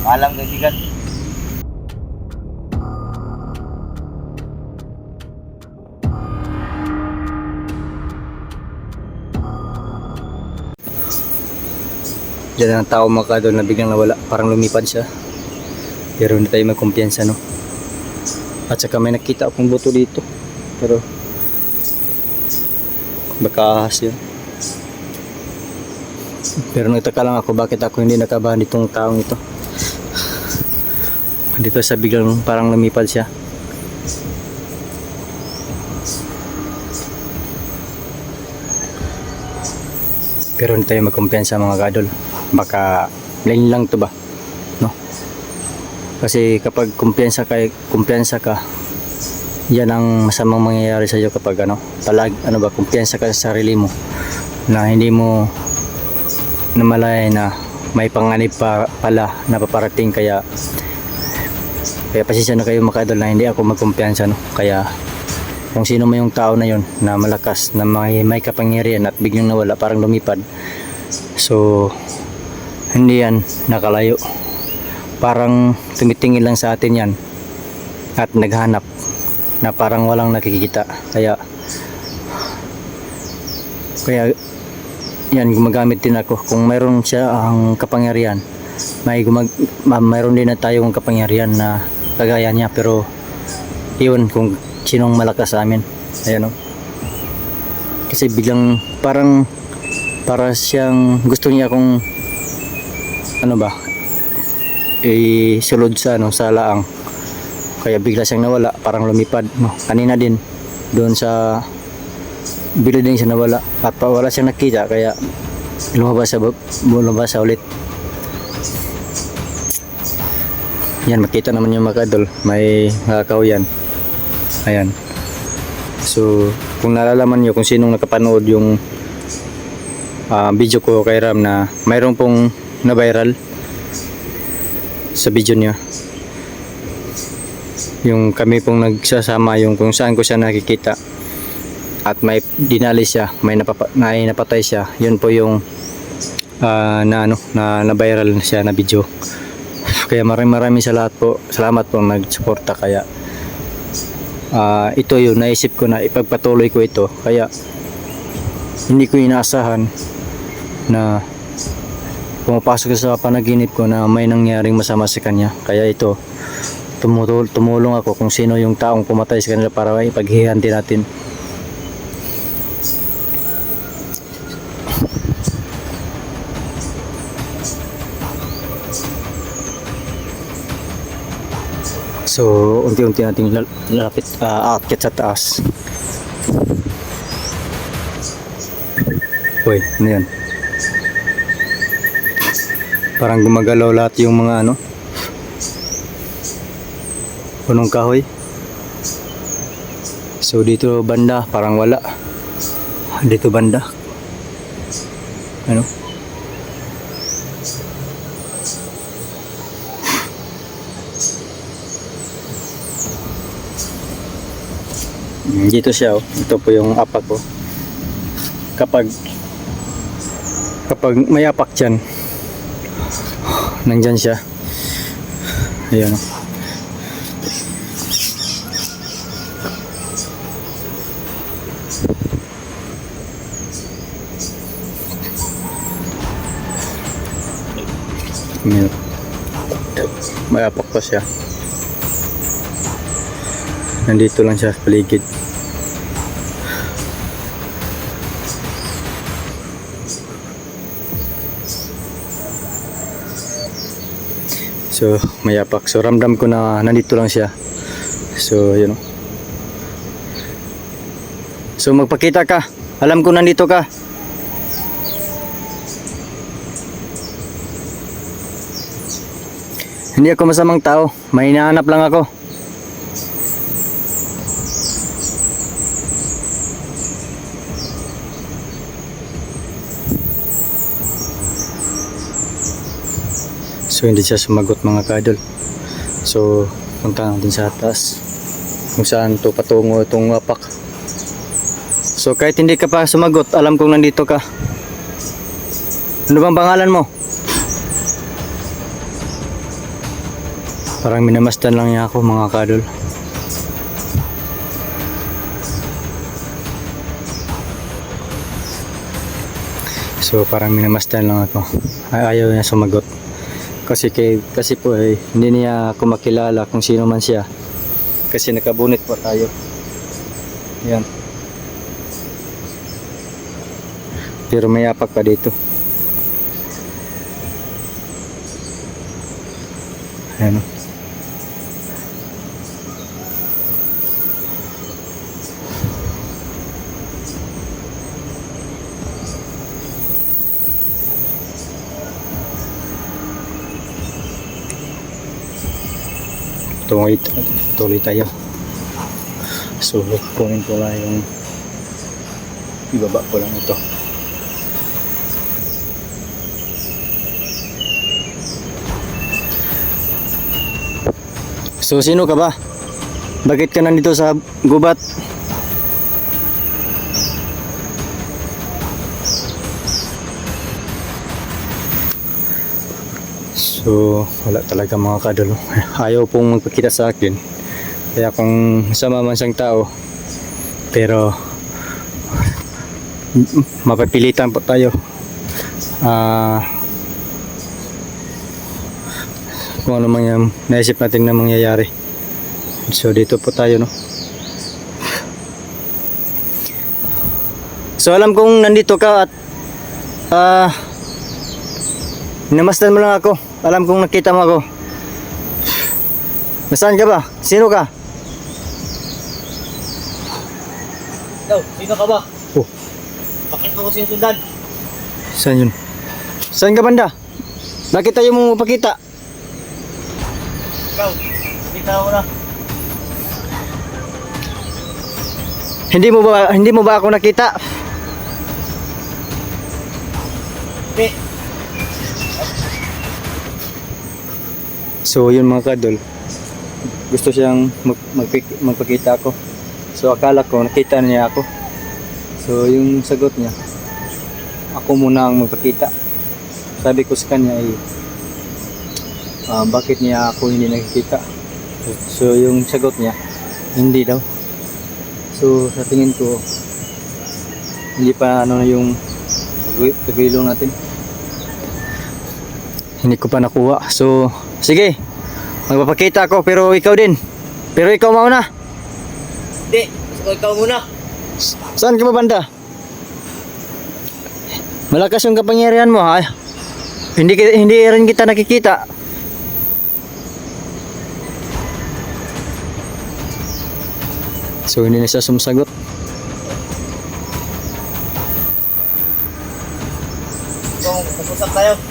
Paalam kaibigan. Diyan ang tao mga kadol na biglang nawala. Parang lumipad siya. Pero hindi tayo magkumpiyansa no. At saka may nakita akong buto dito. Pero baka ahas yun. Pero nagtaka lang ako bakit ako hindi nakabahan itong taong ito. Dito sa biglang parang lumipad siya. Pero hindi tayo magkumpiyansa mga kadol. Baka line lang to ba? No? Kasi kapag kumpiyansa ka, kumpiyansa ka, yan ang masamang mangyayari sa iyo kapag ano, talag, ano ba, kumpiyansa ka sa sarili mo na hindi mo namalay na may panganib pa pala na paparating kaya kaya pasensya na kayo mga idol na hindi ako magkumpiyansa no? Kaya kung sino man yung tao na yon na malakas na may, may kapangyarihan at biglang nawala parang lumipad. So hindi yan nakalayo. Parang tumitingin lang sa atin yan at naghanap na parang walang nakikita. Kaya kaya yan gumagamit din ako. Kung mayroon siya ang kapangyarihan may gumag ma- mayroon din na tayong kapangyarihan na kagaya niya pero yun kung sinong malakas sa amin. Ayan o kasi biglang parang para siyang gusto niya kung ano ba isulod sa ano sa laang. Kaya bigla siyang nawala parang lumipad no. Kanina din doon sa bilo din siya nawala. At wala siyang nakita kaya lumabas sa lumabas sa ulit yan makita naman yung mga kadol may nakakaw yan. Ayan. So kung nalalaman nyo kung sinong nakapanood yung ah, video ko kay Ram na mayroon pong na viral sa video niya. Yung kami pong nagsasama yung kung saan ko siya nakikita at may dinali siya may, napapa, napatay siya yun po yung ah, na ano na, na viral siya na video kaya maraming maraming salamat po salamat po nagsuporta. Kaya ah, ito yun naisip ko na ipagpatuloy ko ito. Kaya hindi ko inaasahan na pumapasok sa panaginip ko na may nangyaring masama sa kanya. Kaya ito tumutul tumulong ako kung sino yung taong pumatay sa kanila para ipaghihanti natin So, unti-unti nating lal- lalapit, uh, aakyat sa taas. Uy, ano yan? Parang gumagalaw lahat yung mga ano, punong kahoy. So, dito banda, parang wala. Dito banda. Ano? Dito siya oh. Ito po yung apak ko. Kapag kapag may apak dyan, nandyan siya. Ayan oh. May apak pa siya. Nandito lang siya sa paligid. So, mayapak. So, ramdam ko na nandito lang siya. So, yun. So, magpakita ka. Alam ko nandito ka. Hindi ako masamang tao. May hinahanap lang ako. So hindi siya sumagot mga kadol. So punta natin sa taas. Kung saan to patungo itong wapak. So kahit hindi ka pa sumagot, alam kong nandito ka. Ano bang pangalan mo? Parang minamasdan lang niya ako mga kadol. So parang minamasdan lang ako. Ay, ayaw niya sumagot. Kasi kay kasi po eh, hindi niya ako makilala kung sino man siya. Kasi nakabunit po tayo. Yan. Pero may apak pa dito. Ayan o. Tuloy, tuloy tayo. So, kunin ko lang yung ibaba ko lang ito. So, sino ka ba? Bakit ka nandito sa gubat? So, wala talaga mga kadalo. Ayaw pong magpakita sa akin. Kaya kung sama man siyang tao, pero mapapilitan po tayo. Ah, kung ano man yung naisip natin na mangyayari. So, dito po tayo, no? So, alam kong nandito ka at ah, Namasdan mo lang ako. Alam kong nakita mo ako. Nasaan ka ba? Sino ka? Ikaw, sino ka ba? Oh. Bakit mo ko sinusundan? Saan yun? Saan ka banda? Bakit tayo mo mapakita? Ikaw, kita mo na. Hindi mo ba hindi mo ba ako nakita? Hindi. So yun mga kadol. Gusto siyang mag, magpik- magpakita ako. So akala ko nakita niya ako. So yung sagot niya, ako muna ang magpakita. Sabi ko sa kanya ay ah, bakit niya ako hindi nakikita. So yung sagot niya, hindi daw. So sa tingin ko, hindi pa ano na yung pagwilo natin. Hindi ko pa nakuha. So, sige. Magpapakita ako pero ikaw din. Pero ikaw mauna. Hindi, gusto ikaw muna. Saan ka ba banda? Malakas yung kapangyarihan mo ha. Hindi hindi rin kita nakikita. So hindi na siya sumasagot. Ikaw, mag-usap tayo.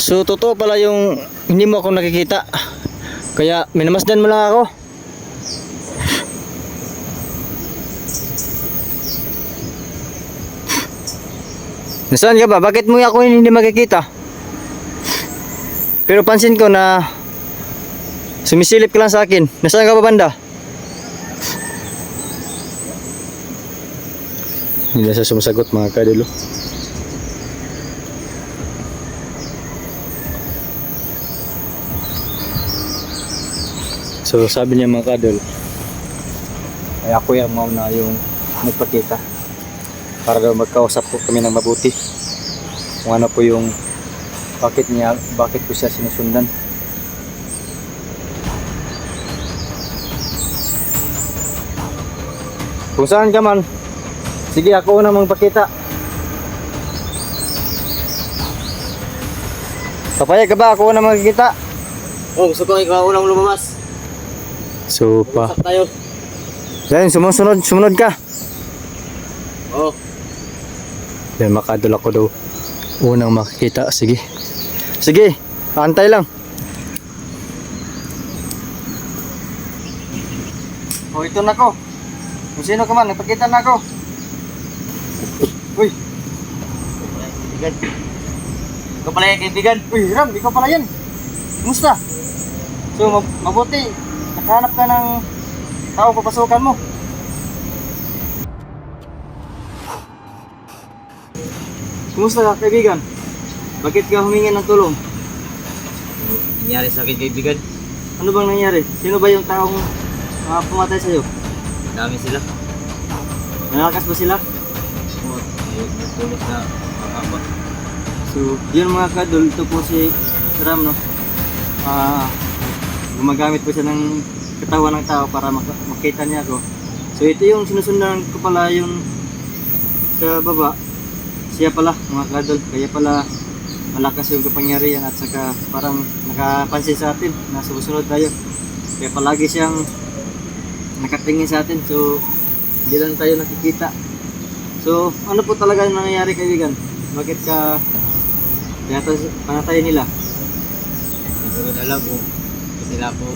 So totoo pala yung hindi mo ako nakikita. Kaya minamasdan mo lang ako. Nasaan ka ba? Bakit mo ako hindi makikita? Pero pansin ko na sumisilip ka lang sa akin. Nasaan ka ba banda? Hindi na siya sumasagot mga kadilo. So sabi niya mga kadol, ay ako yung mauna yung nagpakita para daw magkausap po kami ng mabuti. Kung ano po yung bakit niya, bakit ko siya sinusundan. Kung saan ka man, sige ako una magpakita. Papayag ka ba ako una magkita? Oh, gusto ko ikaw unang lumabas. So pa. Tayo. Yan, sumusunod, sumunod ka. Oh, Yan, makadala ko daw. Unang makikita. Sige. Sige, antay lang. Oh, ito na ko. Kung sino ka man, nagpakita na ako. Uy, kaibigan. Ikaw pala yung kaibigan. uy, Ram, ikaw pala yan. Kumusta? So, mab- mabuti. Nakahanap ka ng tao papasukan mo. Kumusta ka, kaibigan? Bakit ka humingi ng tulong? nangyari sa akin kaibigan. Ano bang nangyari? Sino ba yung taong uh, pumatay sa'yo? Dami sila. Nalakas ba sila? Oo, may nagtulos na makapa. So, yun mga kadol, ito po si Ram, no? Ah, gumagamit po siya ng katawan ng tao para mak- makita niya ako. So, ito yung sinusundan ko pala yung sa baba. Siya pala, mga kadol. Kaya pala malakas yung kapangyarihan at saka parang nakapansin sa atin na sumusunod tayo. Kaya palagi siyang nakatingin sa atin. So, hindi lang tayo nakikita. So, ano po talaga yung nangyayari kaibigan? Bakit ka panatay nila? Hindi ko alam kung sila po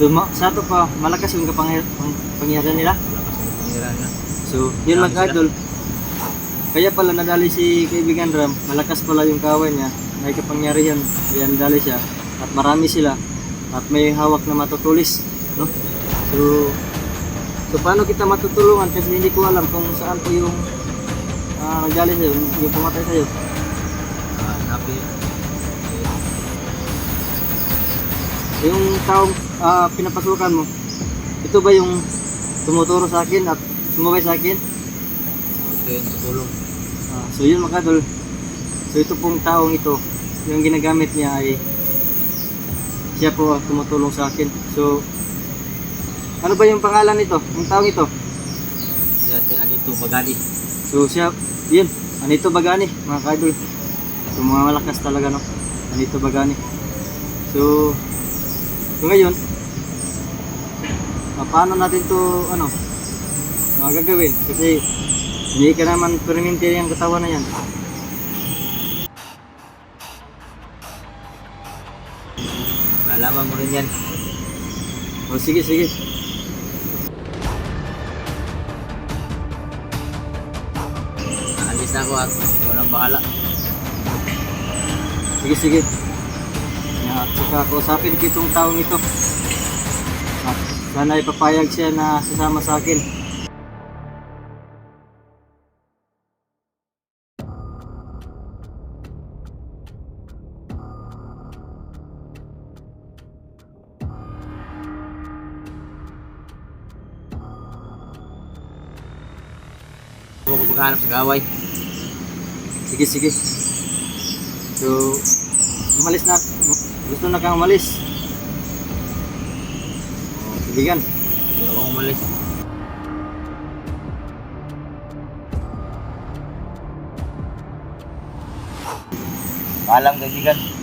So, ma- sa to pa, malakas yung kapangya- pang- pangyarihan nila. lakas ng pangiran na. So, yun lang kadol. Kaya pala nadali si kaibigan Ram, malakas pala yung kawan niya, may kapangyarihan, kaya nadali siya. At marami sila, at may hawak na matutulis. No? So, so paano kita matutulungan? Kasi hindi ko alam kung saan po yung ah, nagdali sa'yo, yung pumatay sa'yo. Ah, happy. Yung taong ah, pinapasukan mo, ito ba yung tumuturo sa akin at sumabay sa akin? Ito yung tutulong. Ah, so yun mga kadol. So ito pong taong ito, yung ginagamit niya ay siya po ang tumutulong sa akin. So ano ba yung pangalan nito? Yung taong ito? Siya si Anito Pagani. So siya, yun, Anito Bagani, mga kadol. So mga malakas talaga no. Anito Bagani. So ngayon, ah, paano natin to ano, magagawin? Kasi hindi ka naman perminti yung katawan na yan. Malaman mo rin yan. O sige, sige. Naalis na ako at walang bahala. Sige, sige. At saka kausapin ko itong taong ito. At sana ipapayag siya na sasama sa akin. Huwag ko maghanap sa kaway. Sige, sige. So, umalis na. Gusto na kang umalis. Kaibigan. Hindi ako umalis. Paalam kaibigan.